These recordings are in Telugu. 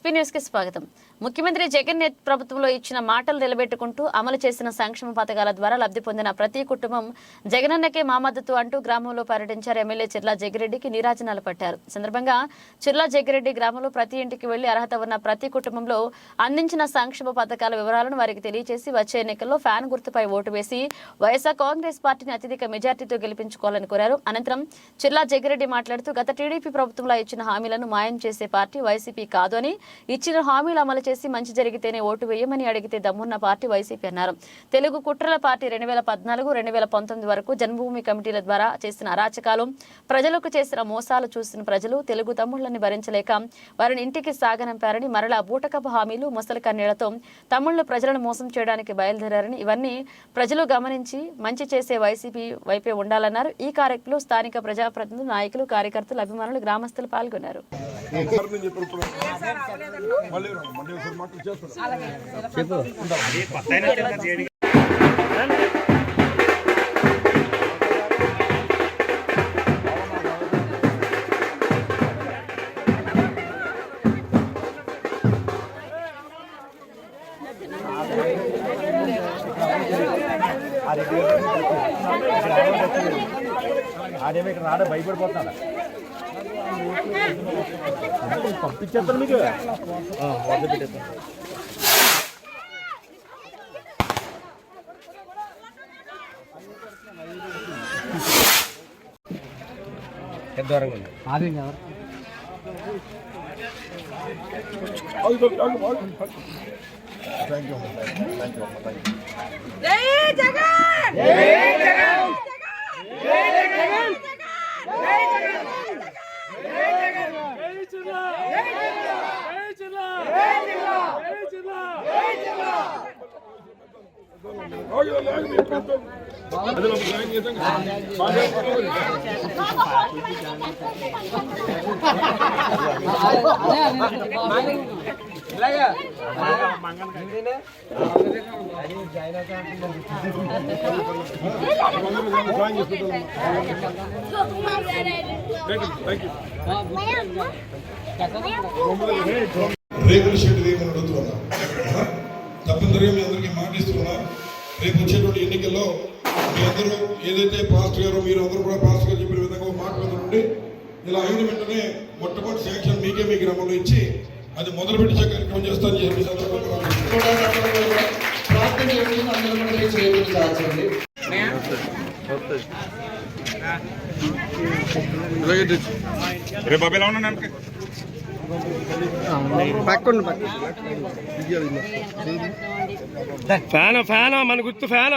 ఎస్పీ న్యూస్కి స్వాగతం. ముఖ్యమంత్రి జగన్ ప్రభుత్వంలో ఇచ్చిన మాటలు నిలబెట్టుకుంటూ అమలు చేసిన సంక్షేమ పథకాల ద్వారా లబ్ధి పొందిన ప్రతి కుటుంబం జగనన్నకే మా మద్దతు అంటూ గ్రామంలో పర్యటించారు ఎమ్మెల్యే చిర్లా జగ్గిరెడ్డికి నీరాజనాలు పట్టారు. సందర్భంగా చిర్లా జగ్గిరెడ్డి గ్రామంలో ప్రతి ఇంటికి వెళ్ళి అర్హత ఉన్న ప్రతి కుటుంబంలో అందించిన సంక్షేమ పథకాల వివరాలను వారికి తెలియజేసి వచ్చే ఎన్నికల్లో ఫ్యాన్ గుర్తుపై ఓటు వేసి వైఎస్ఆర్ కాంగ్రెస్ పార్టీని అత్యధిక మెజార్టీతో గెలిపించుకోవాలని కోరారు. అనంతరం చిర్లా జగ్గిరెడ్డి మాట్లాడుతూ గత టీడీపీ ప్రభుత్వంలో ఇచ్చిన హామీలను మాయం చేసే పార్టీ వైసీపీ కాదు అని ఇచ్చిన హామీలు అమలు చేసి మంచి జరిగితేనే ఓటు వేయమని అడిగితే దమ్మున్న పార్టీ వైసీపీ అన్నారు. తెలుగు కుట్రల పార్టీ రెండు వేల పద్నాలుగు రెండు వేల పంతొమ్మిది వరకు జన్మభూమి కమిటీల ద్వారా చేసిన అరాచకాలు ప్రజలకు చేసిన మోసాలు చూసిన ప్రజలు తెలుగు తమ్ముళ్ళని భరించలేక వారిని ఇంటికి సాగనంపారని మరలా బూటకపు హామీలు ముసలి కన్నీళ్ళతో తమ్ముళ్ళు ప్రజలను మోసం చేయడానికి బయలుదేరారని ఇవన్నీ ప్రజలు గమనించి మంచి చేసే వైసీపీ వైపే ఉండాలన్నారు. ఈ కార్యక్రమంలో స్థానిక ప్రజాప్రతినిధులు నాయకులు కార్యకర్తలు అభిమానులు గ్రామస్తులు పాల్గొన్నారు. సార్ ఆడేమో ఇక్కడ రాడ భయపడిపోతున్నాడు పంపించేస్తాను మీకు వద్ద పెట్టేస్తాను దూరంగా ఉంది thank you thank you thank you జై జగన్ జై జగన్ జై జగన్ జై జగన్ ఆగు, ఆగు, ఆగు, ఎప్పుడు వస్తావు? అదిలో ఒక న్యాయం చేద్దాం కదా. బాగా పర్వాలేదు. అందరూ దాన్ని రేగుల షెడ్ వేయమని అడుగుతున్నా తప్పనిసరిగా మీ అందరికీ మాటిస్తున్నా రేపు వచ్చేటువంటి ఎన్నికల్లో మీ అందరూ ఏదైతే పాస్టర్ గారు మీరు అందరూ కూడా పాస్టర్ గారు చెప్పిన విధంగా ఒక మాట మీద ఇలా అయిన వెంటనే మొట్టమొదటి శాంక్షన్ మీకే మీ గ్రామంలో ఇచ్చి అది మొదలు పెట్టే కార్యక్రమం చేస్తానని చెప్పి ప్రార్థన అందరూ కూడా రేపు బాబు ఎలా ఉన్నాను ఫ్యాన్ ఫ్యాన్ మన గుర్తు ఫ్యాన్.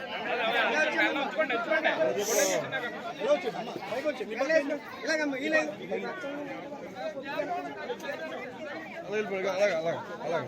అలాగే అలాగే అలాగే అలాగే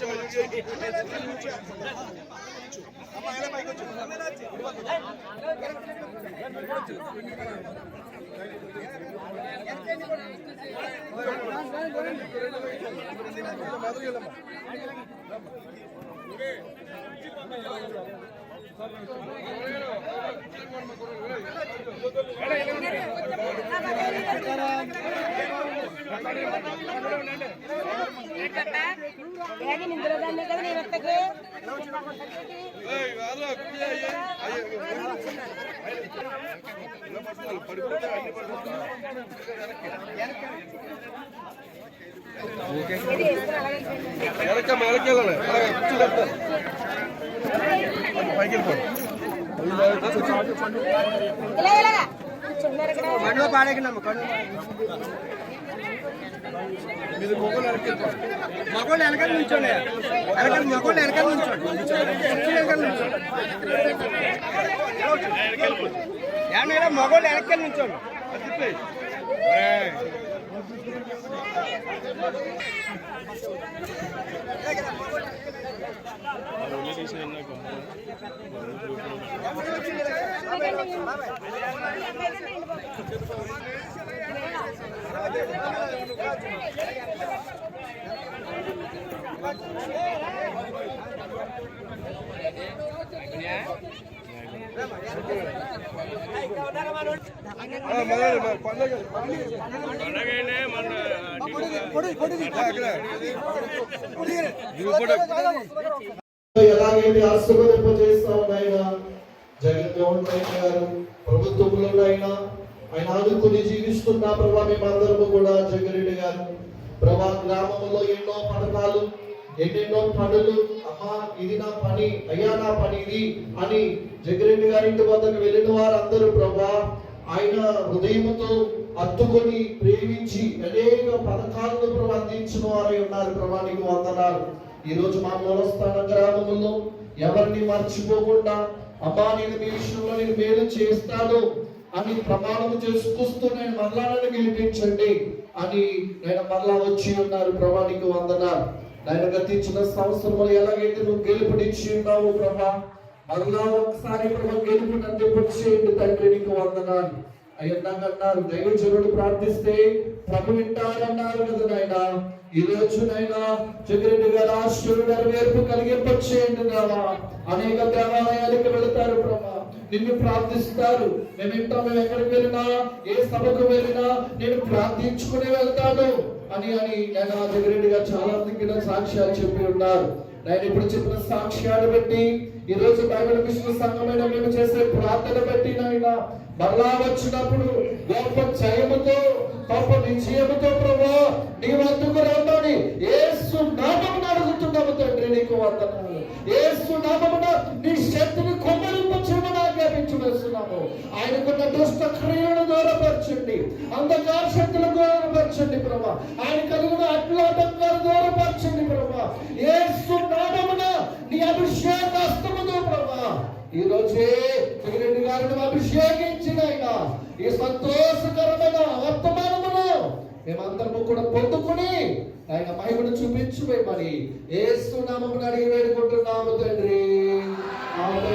Take a back. పెట్టే పెద్దమ్మ? ఈ ఏది నిందులో దాన్ని కదా నేను ఎత్తకి ఇలా ఇలాగా కూర్చున్నారు ఇక్కడ పండుగ పాడేకినమ్మ కళ్ళు మగోళ్ళు వెనకాల నుంచోండి. వెనకాల మగోళ్ళు వెనకాల నుంచోండి. కుర్చీ వెనకాల నుంచోండి. ఏమన్నా మగోళ్ళు వెనకాల నుంచోండి. ఎలాగైతే ఆశీర్వదింప చేస్తా ఉన్నాయినా జగన్మోహన్ రెడ్డి గారు ప్రభుత్వంలోనైనా ఆయన ఆదుకుని జీవిస్తున్న ప్రభా మేమందరము కూడా జగరెడ్డి గారు. ప్రభా గ్రామంలో ఎన్నో పథకాలు ఎన్నెన్నో పనులు. అమ్మా ఇది నా పని అయ్యా నా పని ఇది అని జగరెడ్డి గారి ఇంటి వద్దకు వెళ్ళిన వారందరూ ప్రభా ఆయన హృదయముతో అత్తుకొని ప్రేమించి అనేక పథకాలను ప్రభు అందించిన వారై ఉన్నారు ప్రభా నీకు వందనాలు. ఈ రోజు మా మూలస్థాన గ్రామంలో ఎవరిని మర్చిపోకుండా అమ్మా నేను మీ విషయంలో నేను మేలు చేస్తాను. అని ప్రమాణం చేసుకొస్తూ నేను మరలా నన్ను గెలిపించండి అని నేను మరలా వచ్చి ఉన్నారు ప్రభానికి నీకు వందనాలు. నేను గతించిన సంవత్సరంలో ఎలాగైతే నువ్వు గెలుపునిచ్చి ఉన్నావు ప్రభా మరలా ఒకసారి ప్రభా గెలుపు నన్ను చేయండి తండ్రి నీకు వందనాలు. అయ్యన్నారు దైవజనుడు ప్రార్థిస్తే ప్రభు వింటారన్నారు కదా నాయన. ఈ రోజు నైనా జగరెడ్డి గారు ఆశ్చర్యుడు నెరవేర్పు కలిగింపచేయండి అనేక దేవాలయాలకు వెళతారు ప్రభా. నిన్ను ప్రార్థిస్తారు. మేము ఇంత మేము ఎక్కడికి వెళ్ళినా ఏ సభకు వెళ్ళినా నేను ప్రార్థించుకుని వెళ్తాను అని అని నేను రెడ్డి గారు చాలా మందికి సాక్ష్యాలు చెప్పి ఉన్నారు. నేను ఇప్పుడు చెప్పిన సాక్ష్యాలు బట్టి ఈ రోజు బైబిల్ విష్ణు సంఘమైన మేము చేసే ప్రార్థన బట్టి నాయన మరలా వచ్చినప్పుడు గొప్ప జయముతో గొప్ప విజయముతో ప్రభా నీ వద్దకు రమ్మని ఏసు నామమున అడుగుతున్నాము తండ్రి నీకు వందనాలు. ఏసు నామమున నీ శక్తిని కొమ్మరింపచేయమని వేస్తున్నాము ఆయనకున్న దుష్ట క్రియలను దూరపరచండి. అంధకార శక్తులు దూరపరచండి ప్రభా. ఆయన కలిగిన అడ్లాటంకాలు దూరపరచండి ప్రభా. ఏ నామమున నీ అభిషేక హస్తముతో ప్రభా. ఈ రోజే జగరెడ్డి గారిని అభిషేకించిన ఆయన ఈ సంతోషకరమైన వర్తమానమును మేమందరము కూడా పొందుకుని ఆయన మహిమను చూపించుమని ఏసు నామమును అడిగి వేడుకుంటున్నాము తండ్రి. ఆమె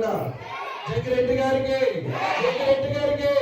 కూడా. జగ్గిరెడ్డి గారికి జగ్గిరెడ్డి గారికి.